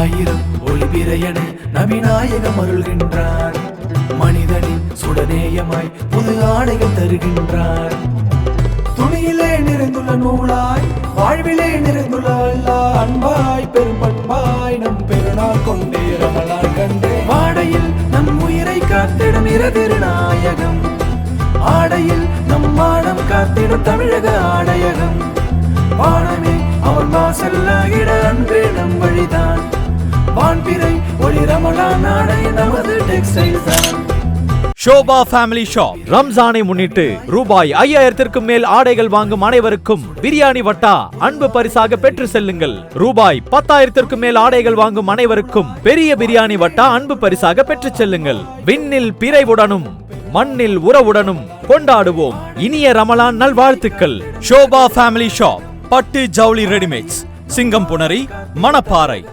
ஆயிரம் ஒளிபிரையன நபிநாயகம் அருள்கின்றார். மனிதனின் சுடநேயமாய் புது ஆடைகள் தருகின்றார். துணியிலே நிறைந்துள்ள நூலாய் வாழ்விலே நிறைந்துள்ள அன்பாய் பெரும் பண்பாய் நம் பெருநாள் கொண்டே ரமலான் கண்டே. வாடையில் நம் உயிரை காத்திடும் இரதிருநாயகம் ஆடையில் நம் மானம் காத்திடும் தமிழக ஆடையகம். வானமே அவன் வாசல்லாகிட அன்பே நம் வழிதான். ஷோபா ஃபேமிலி ஷாப் ரம்ஜானை முன்னிட்டு ரூபாய் ஐயாயிரத்திற்கும் மேல் ஆடைகள் வாங்கும் அனைவருக்கும் பிரியாணி வட்டா அன்பு பரிசாக பெற்று செல்லுங்கள். ரூபாய் பத்தாயிரத்திற்கும் மேல் ஆடைகள் வாங்கும் அனைவருக்கும் பெரிய பிரியாணி வட்டா அன்பு பரிசாக பெற்றுச் செல்லுங்கள். விண்ணில் பிறைவுடனும் மண்ணில் உறவுடனும் கொண்டாடுவோம். இனிய ரமலான் நல்வாழ்த்துக்கள். ஷோபா ஃபேமிலி ஷாப் பட்டு ஜவுளி ரெடிமேட்ஸ் சிங்கம் சிங்கம்புணரி மணப்பாறை.